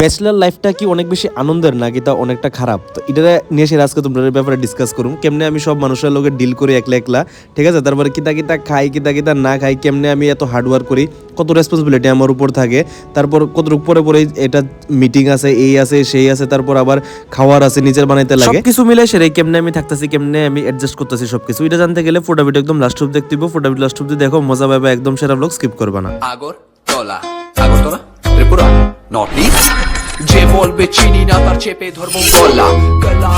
Bachelor লাইফটা কি অনেক বেশি আনন্দের নাকি তা অনেকটা খারাপ? তো এটা নিয়ে সে আজকে তোমরা ব্যাপারে ডিসকাস করুম কেমনে আমি সব মানুষের লোকে ডিল করি একলা একলা? ঠিক আছে? তারপরে কিতা কিতা খাই কিতা কিতা না খাই কেমনে আমি এত হার্ডওয়ার্ক করি? কত রেসপন্সিবিলিটি আমার উপর থাকে? তারপর কত পরে পরে এটা মিটিং আছে এই আছে সেই আছে তারপর আবার খাওয়ার আছে নিজের বানাইতে লাগে। কিছু মিলে সেরে কেমনে আমি থাকতেছি কেমনে আমি অ্যাডজাস্ট করতেছি সবকিছু। এটা জানতে গেলে ফোটা ভিডিও একদম লাস্ট অব্দি দেখতে হবে ফোটা ভিডিও লাস্ট অব্দি দেখো মজা পাবে একদম সেরা ব্লগ স্কিপ করবে না। আগর তলা আগরতলা ত্রিপুরা নর্থ ইস্ট যে বলবে চিনি না তার চেপে ধরবো গলা গলাকে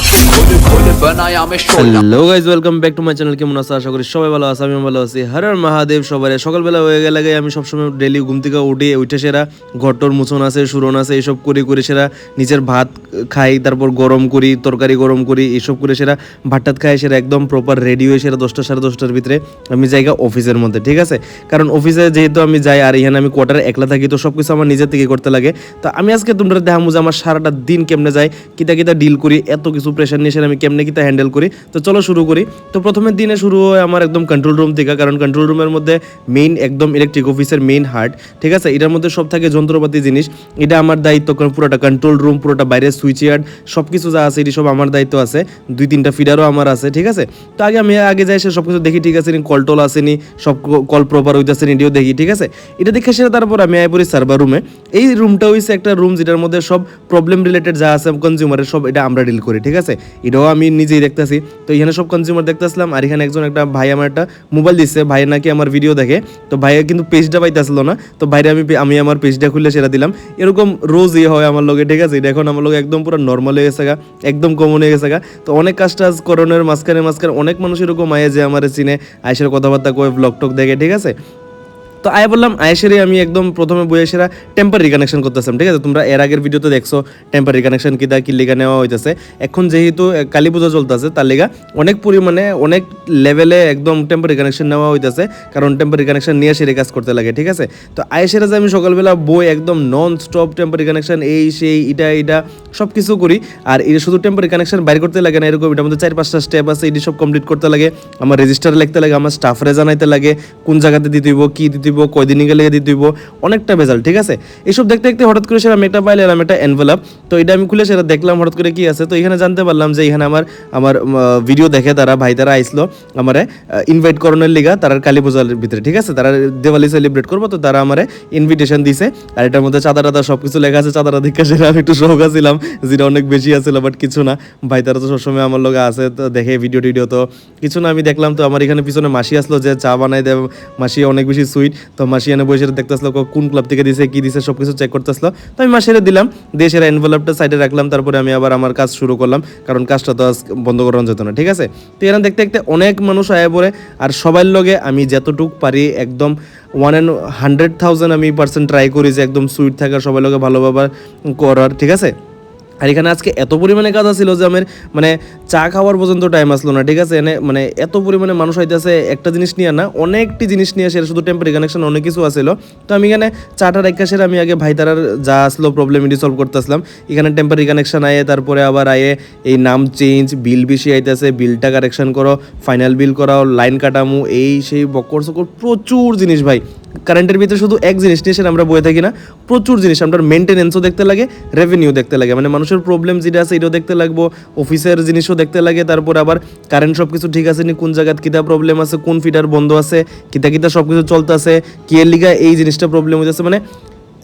hello guys welcome back to my channel কেমন আছো? আশা করি সবাই ভালো আছে আমি ভালো আছি। হর হর মহাদেব সবাই সকালবেলা হয়ে গেলে আমি সবসময় ডেলি ঘুম থেকে উঠে সেরা ঘরটর মুছন আছে সুরন আছে এইসব করে করে সেরা নিজের ভাত খাই, তারপর গরম করি, তরকারি গরম করি এইসব করে সেরা ভাত টাত খাই, সেরা একদম প্রপার রেডি হয়ে সেরা দশটা, সাড়ে দশটার ভিতরে আমি জায়গা অফিসের মধ্যে, ঠিক আছে? কারণ অফিসে যেহেতু আমি যাই আর এখানে আমি কোয়ার্টারে একলা থাকি, তো সব কিছু আমার নিজের থেকে করতে লাগে। তো আমি আজকে তোমরা দেখামু যে আমার সারাটা দিন কেমনে যায়, কিতা কিতা ডিল করি, এত কিছু প্রেশার নিয়ে সেটা আমি কেমনে কিতা হ্যান্ডেল করি। তো চলো শুরু করি। তো প্রথমের দিনে শুরু হয় আমার একদম কন্ট্রোল রুম থেকে, কারণ কন্ট্রোল রুমের মধ্যে মেইন একদম ইলেকট্রিক অফিসের মেইন হার্ট ঠিক আছে? এটার মধ্যে সব থাকে যন্ত্রপাতি জিনিস। এটা আমার দায়িত্ব, কারণ পুরোটা কন্ট্রোল রুম পুরোটা বাইরে সুইচ ইয়ার্ড সব কিছু যা আছে এটি সব আমার দায়িত্ব আছে। দুই তিনটা ফিডারও আমার আছে, ঠিক আছে? তো আগে আমি আগে যাই সে সব কিছু দেখি, ঠিক আছে? কল টল আসেনি, সব কল প্রপার হইতেছে এটিও দেখি, ঠিক আছে? এটা দেখে সেটা তারপর আমি আয় পড়ি সার্ভার রুমে এই রুমটা হইছে একটা রুম যেটার মধ্যে সব প্রবলেম রিলেটেড যা আছে কনজিউমারের সব এটা আমরা ডিল করি, ঠিক আছে? এটাও আমি নিজেই দেখতেছি। তো এখানে সব কনজিউমার দেখতেছিলাম, আর এখানে একজন একটা ভাই আমার একটা মোবাইল দিচ্ছে ভাই নাকি আমার ভিডিও দেখে। তো ভাইয়া কিন্তু পেজটা পাইতেছিল না, তো বাইরে আমি আমি আমার পেজটা খুলে সেটা দিলাম। এরকম রোজ ইয়ে হয় আমার লগে, ঠিক আছে? এখন আমার লগে একদম পুরো নর্মাল হয়ে গেছেগা একদম কমন হয়ে গেছেগা তো অনেক কাজ টাজ করণের মাঝখানে মাঝখানে অনেক মানুষ এরকম আয়ে যে আমার চিনে, আয়সের কথাবার্তা কয়ে ব্লগ টক দেখে, ঠিক আছে? তো আয় বললাম আয়েসেরই আমি একদম প্রথমে বইয়ে সেরা টেম্পারি কানেকশন করতেছিলাম, ঠিক আছে? তোমরা এর আগের ভিডিওতে দেখছ টেম্পারি কানেকশন কিদা কি লিগা নেওয়া হইতেছে। এখন যেহেতু কালী পুজো চলতেছে, তার লিগা অনেক পরিমাণে, অনেক লেভেলে একদম টেম্পারি কানেকশন নেওয়া হইতেছে, কারণ টেম্পারি কানেকশন নিয়ে সেরে কাজ করতে লাগে, ঠিক আছে? তো আয়েসেরা যে আমি সকালবেলা বই একদম নন স্টপ টেম্পারি কানেকশন এই, সেই এটা এটা সব কিছু করি, আর এটা শুধু টেম্পারি কানেকশন বাইর করতে লাগে না, এরকম, এটার মধ্যে চার পাঁচটা স্টেপ আছে, এটি সব কমপ্লিট করতে লাগে, আমার রেজিস্টার লিখতে লাগে, আমার স্টাফরে জানাইতে লাগে, কোন জায়গাতে দিতে হইব, কি দিতে হইব কয়দিন গেলে হইব অনেকটা ভেজাল, ঠিক আছে? এইসব দেখতে দেখতে হঠাৎ করে সেটা আমি একটা পাইলে আমি একটা এনভেলপ তো এটা আমি খুলে সেটা দেখলাম, হঠাৎ করে কি আছে? তো এখানে জানতে পারলাম যে এখানে আমার আমার ভিডিও দেখে তারা, ভাই তারা আইসলো, আমার ইনভাইট করানোর লিগা, তারা কালী পূজার ভিতরে, ঠিক আছে? তারা দেওয়ালি সেলিব্রেট করব, তো তারা আমার ইনভিটেশন দিছে। আর এটার মধ্যে চাঁদা টাদা সব কিছু লেখা আছে চাঁদা দেখা সেটা আমি একটু শোক ছিলাম যেটা অনেক বেশি আছিল বাট কিছু না। ভাই তারা তো সবসময় আমার লগে আছে, তো দেখে ভিডিও টিডিও তো কিছু না, আমি দেখলাম তো আমার এখানে পিছনে মাসি আসলো যে চা বানাই দেয় মাসি অনেক বেশি সুইট তো মাসি এনে বসে দেখতেছিল কোন ক্লাব থেকে দিছে, কি দিছে সব কিছু চেক করতেছিল। তো আমি মাসিরে দিলাম দেশের এনভেলপটা সাইডে রাখলাম, তারপরে আমি আবার আমার কাজ শুরু করলাম, কারণ কাজটা তো আজ বন্ধ করানো যেত না, ঠিক আছে? তো এখানে দেখতে দেখতে অনেক মানুষ আয়া পড়ে, আর সবার লগে আমি যতটুক পারি একদম ওয়ান অ্যান্ড হান্ড্রেড থাউজেন্ড আমি পার্সেন্ট ট্রাই করি যে একদম সুইট থাকার সবার লগে ভালোভাবে করার, ঠিক আছে? আর এখানে আজকে এত পরিমাণে কাজ আছিল যে আমার মানে চা খাওয়ার পর্যন্ত টাইম আসলো না, ঠিক আছে? এনে মানে এত পরিমাণে মানুষ হইতেছে একটা জিনিস নিয়ে না, অনেকটি জিনিস নিয়ে আসে শুধু টেম্পারি কানেকশন অনেক কিছু আসছিল তো আমি এখানে চাটা রেখা সেরে আমি আগে ভাই তারার যা আসলো প্রবলেম এটি সলভ করতে আসলাম এখানে টেম্পারি কানেকশন আয়ে, তারপরে আবার আয়ে এই নাম চেঞ্জ বিল বেশি আইতেছে বিলটা কারেকশন করো ফাইনাল বিল করাও লাইন কাটামু, এই সেই বকর সকর প্রচুর জিনিস ভাই। কারেন্টের ভিতরে শুধু এক জিনিস নিয়ে আমরা বয়ে থাকি না, প্রচুর জিনিস। আমরা মেনটেনেন্সও দেখতে লাগে রেভিনিউ দেখতে লাগে। মানে মানুষের প্রবলেম যেটা আছে, এটাও দেখতে লাগবো অফিসের জিনিসও দেখতে লাগে, তারপর আবার কারেন্ট সব কিছু ঠিক আছে নি, কোন জায়গায় কিতা প্রবলেম আছে, কোন ফিটার বন্ধ আছে, কিতা কিতা সব কিছু চলতেছে, কি এর লিগা এই জিনিসটা প্রবলেম হয়ে হইতেছে। মানে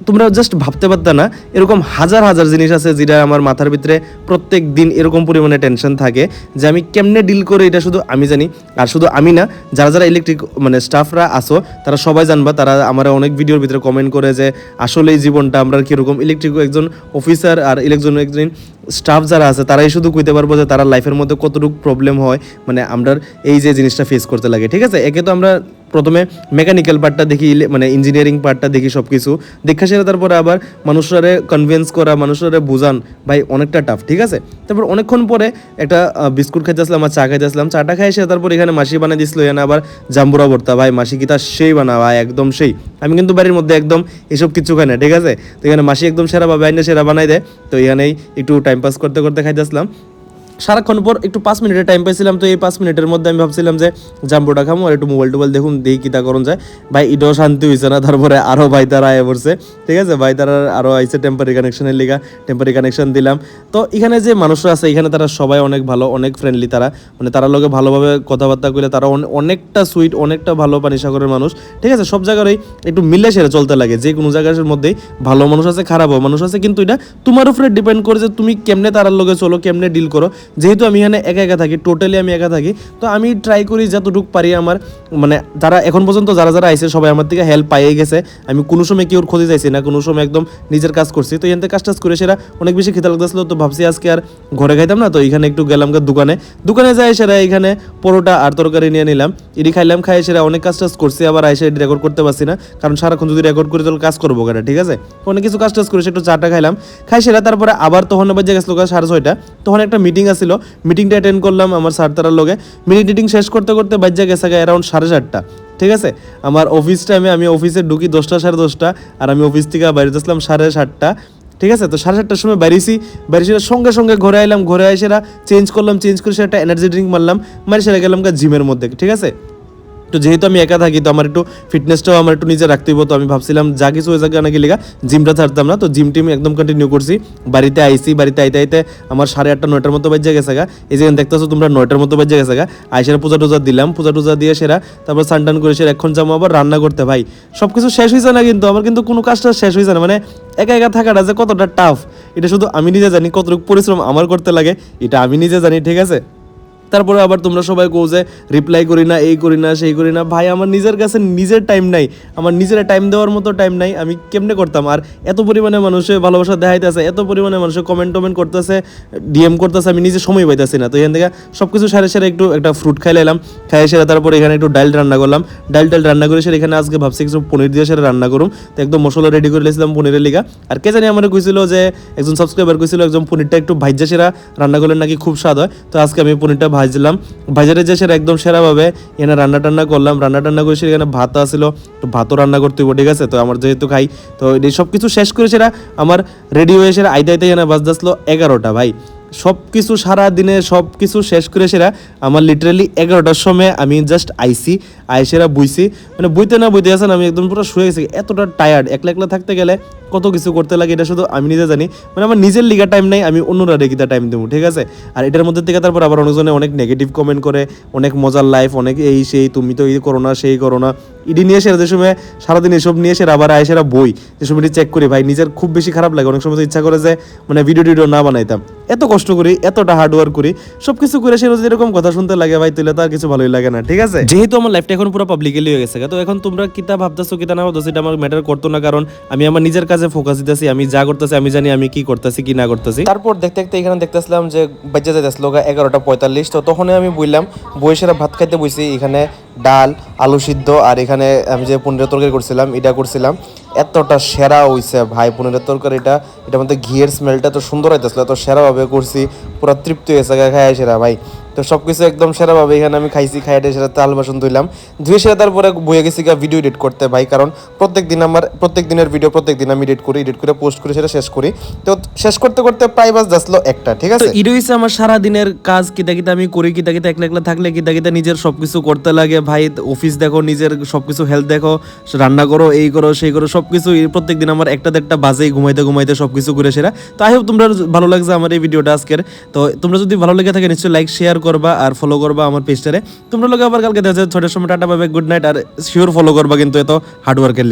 তোমরা জাস্ট ভাবতে পারত না, এরকম হাজার হাজার জিনিস আছে যেটা আমার মাথার ভিতরে প্রত্যেক দিন এরকম পরিমাণে টেনশন থাকে যে আমি কেমনে ডিল করে এটা শুধু আমি জানি, আর শুধু আমি না, যারা যারা ইলেকট্রিক মানে স্টাফরা আসো তারা সবাই জানবা, তারা আমার অনেক ভিডিওর ভিতরে কমেন্ট করে যে আসলে এই জীবনটা আমরা কীরকম ইলেকট্রিক একজন অফিসার আর ইলেকট্রন একজন স্টাফ যারা আছে, তারাই শুধু কইতে পারব যে তারা লাইফের মধ্যে কতটুকু প্রবলেম হয় মানে আমরা এই যে জিনিসটা ফেস করতে লাগে, ঠিক আছে? একে তো আমরা প্রথমে মেকানিক্যাল পার্টটা দেখি মানে ইঞ্জিনিয়ারিং পার্টটা দেখি সব কিছু দেখা সেরে তারপরে আবার মানুষরে কনভিন্স করা মানুষরে বোঝান, ভাই, অনেকটা টাফ ঠিক আছে? তারপর অনেকক্ষণ পরে একটা বিস্কুট বিস্কুট খাইতেছিলাম আর চা খাইতে আসলাম। চাটা খাই সে তারপর এখানে মাসি বানিয়ে দিছিল, এখানে আবার জাম্বুরা ভর্তা ভাই, মাসি কি তার সেই বানা? ভাই, একদম সেই। আমি কিন্তু বাড়ির মধ্যে একদম এসব কিছু খাই না, ঠিক আছে? তো এখানে মাসি একদম সেরা বা বাইনে সেরা বানাই দেয়। তো এখানেই একটু টাইম পাস করতে করতে খাইতেছিলাম সারাক্ষণ পর একটু পাঁচ মিনিটের টাইম পাইছিলাম, তো এই পাঁচ মিনিটের মধ্যে আমি ভাবছিলাম যে জাম্বোটা খামো আর একটু মোবাইল টোবাইল দেখুন, দেখি কিতা করুন যায়। ভাই, এটাও শান্তি হয়েছে না, তারপরে আরও ভাই তারা আয় পড়ছে। ঠিক আছে? ভাই তারা আরও আইসে টেম্পারি কানেকশনের লিগা টেম্পারি কানেকশন দিলাম। তো এখানে যে মানুষরা আছে, এখানে তারা সবাই অনেক ভালো, অনেক ফ্রেন্ডলি তারা। মানে তারা লোকে ভালোভাবে কথাবার্তা করলে তারা অনেকটা সুইট অনেকটা ভালো পানি সাগরের মানুষ। ঠিক আছে? সব জায়গারই একটু মিলে সেরে চলতে লাগে। যে কোনো জায়গার মধ্যেই ভালো মানুষ আছে, খারাপও মানুষ আছে, কিন্তু এটা তোমার উপরে ডিপেন্ড করে যে তুমি কেমনে তারার লোকে চলো, কেমনে ডিল করো। যেহেতু আমি এখানে একা একা থাকি টোটালি আমি একা থাকি, তো আমি ট্রাই করি যতটুকু পারি আমার মানে যারা এখন পর্যন্ত যারা যারা আইসে সবাই আমার থেকে হেল্প পাইয়ে গেছে। আমি কোনো সময় কেউ খোঁজে যাইছি না, কোনো সময় একদম নিজের কাজ করছি। তো এখান কাজ টাজ করে সেরা অনেক বেশি খেতে লাগতেছিল, তো ভাবছি আজকে আর ঘরে খাইতাম না, তো এখানে একটু গেলাম দোকানে। দোকানে যাই সেরা এখানে পরোটা আর তরকারি নিয়ে নিলাম। এটি খাইলাম, খাই সেরা অনেক কাজ টাজ করছি, আবার আইসে এটি রেকর্ড করতে পারছি না, কারণ সারাক্ষণ যদি রেকর্ড করি তাহলে কাজ করব কেন, ঠিক আছে? অনেক কিছু কাজ টাজ করেছি, একটু চাটা খাইলাম। খাই সেরা, তারপরে আবার তখন বাজে গেছিল সাড়ে ছয়টা। তখন একটা মিটিং আসছিল মিটিংটা অ্যাটেন্ড করলাম আমার স্যার তারার লগে। মিটিং টিটিং শেষ করতে করতে বাজ্যা গেছে গায়ে অ্যারাউন্ড সাড়ে চারটা। ঠিক আছে? আমার অফিস টাইমে আমি অফিসে ঢুকি দশটা সাড়ে দশটা আর আমি অফিস থেকে বাইরে আসলাম সাড়ে সাতটা। ঠিক আছে? তো সাড়ে সাতটার সময় বেরিয়েছি বেরিয়েছি সঙ্গে সঙ্গে ঘরে আইলাম। ঘরে এসে চেঞ্জ করলাম চেঞ্জ করে সেটা এনার্জি ড্রিঙ্ক মারলাম। মারি সেটা গেলাম গা জিমের মধ্যে। ঠিক আছে? তো যেহেতু আমি একা থাকি, তো আমার একটু ফিটনেসটাও আমার একটু নিজে রাখতে হইব। তো আমি ভাবছিলাম, যা কিছু হয়ে যাকে নাকি লেগা জিমটা ছাড়তাম না। তো জিম টিম একদম কন্টিনিউ করছি। বাড়িতে আইসি বাড়িতে আইতে আইতে আমার সাড়ে আটটা, নয়টার মতো বাজে গেছে গা। এই যেখানে দেখতেছো তোমরা, নয়টার মতো বাজে গেছে গা। আইসার পূজা টুজা দিলাম, পূজা টুজা দিয়ে সেরা। তারপর সানটান করে সেরা, এখন যাব আবার রান্না করতে। ভাই সব কিছু শেষ হয়েছে না কিন্তু, আমার কিন্তু কোনো কাজটা শেষ হয়েছে না। মানে একা একা থাকাটা যে কতটা টাফ এটা শুধু আমি নিজে জানি কতটুকু পরিশ্রম আমার করতে লাগে, এটা আমি নিজে জানি, ঠিক আছে? তারপরে আবার তোমরা সবাই কো যে রিপ্লাই করি না, এই করি না, সেই করি না। ভাই, আমার নিজের কাছে নিজের টাইম নাই। আমার নিজের টাইম দেওয়ার মতো টাইম নাই। আমি কেমনে করতাম? আর এত পরিমাণে মানুষে ভালোবাসা দেখাইতেছে, এত পরিমাণে মানুষে কমেন্ট টমেন্ট করতেছে ডিএম করতেছে, আমি নিজে সময় পাইতেছি না। তো এখান থেকে সব কিছু সারে সারে একটু একটা ফ্রুট খাই লাইলাম। খাই সেরে তারপরে এখানে একটু ডাল রান্না করলাম। ডাল টাল রান্না করে সেরে এখানে আজকে ভাবছি কিছু পনির দিয়ে সেরে রান্না করুম। তো একদম মশলা রেডি করে লেছিলাম পনিরের লিগা। আর কে জানি আমার কইছিল যে, একজন সাবস্ক্রাইবার কইছিল একজন পনিরটা একটু ভাইজা সেরা রান্না করলে নাকি খুব স্বাদ হয়। তো আজকে আমি পনিরটা ভাজলাম। ভাজারে যে সেরা একদম সেরাভাবে এখানে রান্না টান্না করলাম। রান্না টান্না করে সেখানে ভাত আসলো, তো ভাতও রান্না করতে হইব, ঠিক আছে? তো আমার যেহেতু খাই, তো এই সব কিছু শেষ করে সেরা আমার রেডি হয়ে সেরা আইতে আইতে এখানে বাজতে আসলো এগারোটা, ভাই। সব কিছু সারা দিনে সব কিছু শেষ করে সেরা আমার লিটারালি এগারোটার সময় আমি জাস্ট আইসি আইসেরা বুইছি। মানে বইতে না বইতে আসেন আমি একদম পুরো শুয়ে গেছি। এতটা টায়ার্ড একলা একলা থাকতে গেলে কত কিছু করতে লাগে, এটা শুধু আমি নিজে জানি। মানে আমার নিজের লিগা টাইম নাই, আমি অন্যরা রেখিতা টাইম দেবো, ঠিক আছে? আর এটার মধ্যে থেকে তারপর আবার অনেকজনে অনেক নেগেটিভ কমেন্ট করে, অনেক মজার লাইফ অনেক এই সেই, তুমি তো এই করো না, সেই করো না। ইডি নিয়ে সেরা যে সময় সারাদিন এসব নিয়ে সেরা আবার আয়, সেরা বই, যে সময় চেক করি, ভাই, নিজের খুব বেশি খারাপ লাগে। অনেক সময় তো ইচ্ছা করে যে মানে ভিডিও টিডিও না বানাইতাম। এত কষ্ট করি, এতটা হার্ড ওয়ার্ক করি, সবকিছু করে সে যদি এরকম কথা শুনতে লাগে, ভাই, তাহলে তার কিছু ভালোই লাগে না, ঠিক আছে? যেহেতু আমার লাইফটা এখন পুরো পাবলিকলি হয়ে গেছে, তো এখন তোমরা কিতা ভাবতেছো, কিতা না ভাবতেছো, এটা আমার ম্যাটার করতো না, কারণ আমি আমার নিজের কাজে ফোকাস দিতেছি, আমি যা করতেছি, আমি জানি আমি কি করতেছি, কি না করতেছি। তারপর দেখতে দেখতে এখানে দেখতেছিলাম যে বাচ্চা যাইতেছিল এগারোটা পঁয়তাল্লিশ, তো তখনই আমি বললাম বয়সেরা ভাত খাইতে বইছি, এখানে ডাল, আলু সিদ্ধ, আর এখানে আমি যে পনিরের তরকারি করছিলাম, এটা করছিলাম। এতটা সেরা হইছে ভাই, পনিরের তরকারিটা এটার মধ্যে ঘিয়ের স্মেলটা তো সুন্দর হইতেছিল, এত সেরাভাবে করছি, পুরো তৃপ্তি হয়েছে খাই সেরা ভাই। তো সব কিছু একদম সেরাভাবে এখানে আমি খাইছি খাইটে সেরা তাল বাসন ধুইলাম। ধুয়ে সেরা তারপরে বয়ে গেছি গা ভিডিও এডিট করতে ভাই কারণ প্রত্যেক দিন আমার প্রত্যেক দিনের ভিডিও প্রত্যেক দিন আমি এডিট করি এডিট করে পোস্ট করে সেটা শেষ করি। তো শেষ করতে করতে প্রায় বাস যাচ্ছিল একটা ঠিক আছে? এটা হইছে আমার সারা দিনের কাজ কিতা কিতা আমি করি কিতা কিতা একলা একলা থাকলে কিতা কিতা নিজের সবকিছু করতে লাগে। ভাই অফিস দেখো নিজের সবকিছু হেলথ দেখো রান্না করো এই করো সেই করো সব কিছু প্রত্যেক দিন আমার একটা দেড়টা বাজেই ঘুমাইতে ঘুমাইতে সব কিছু করে সেরা। তো আই হোপ তোমরা ভালো লাগছে আমার এই ভিডিওটা আজকের। তো তোমরা যদি ভালো লেগে থাকে নিশ্চয়ই লাইক শেয়ার করবা আর ফলো করবা আমার পেজটারে তোমরা লোক আবার কালকে দেখা যাচ্ছে ছটার সময় টাটা পাবে গুড নাইট আর শিওর ফলো করবা কিন্তু এত হার্ড ওয়ার্কের